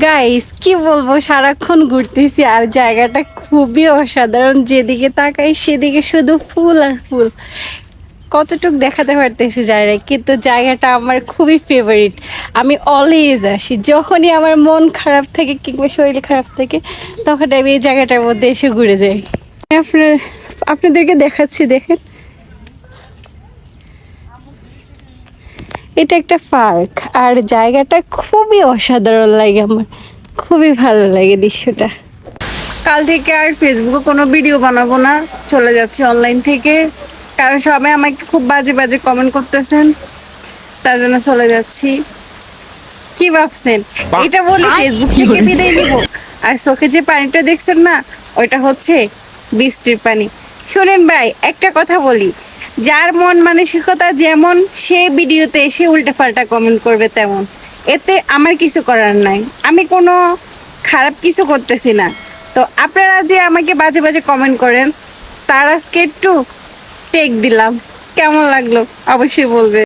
Guys কি বলব? সারাক্ষণ ঘুরতেছি আর জায়গাটা খুবই অসাধারণ। যেদিকে তাকাই, সেদিকে শুধু ফুল আর ফুল। কতটুক দেখাতে পারতেছি জায়গায়, কিন্তু জায়গাটা আমার খুবই ফেভারিট আমি অলওয়েজ আসি। যখনই আমার মন খারাপ থাকে কিংবা শরীর খারাপ থাকে, তখন আমি এই জায়গাটার মধ্যে এসে ঘুরে যাই। আপনার আপনাদেরকে দেখাচ্ছি, দেখেন। এটা একটা পার্ক আর জায়গাটা খুবই অসাধারণ লাগে আমার। খুবই ভালো লাগে দৃশ্যটা। কাল থেকে আর ফেসবুকে কোনো ভিডিও বানাবো না চলে যাচ্ছে অনলাইন থেকে। কারণ সবাই আমাকে খুব বাজে বাজে কমেন্ট করতেছেন তার জন্য চলে যাচ্ছি। কি ভাবছেন? এটা বলি ফেসবুক থেকে বিদায় নিব। আর চোখে যে পানিটা দেখছেন না ওইটা হচ্ছে বৃষ্টির পানি। শোনেন ভাই একটা কথা বলি। যার মন মানসিকতা যেমন, সে ভিডিওতে এসে উল্টা পাল্টা কমেন্ট করবে তেমন। এতে আমার কিছু করার নাই। আমি কোনো খারাপ কিছু করতেছি না। তো আপনারা যে আমাকে বাজে বাজে কমেন্ট করেন, তার আজকে একটু টেক দিলাম। কেমন লাগল? অবশ্যই বলবে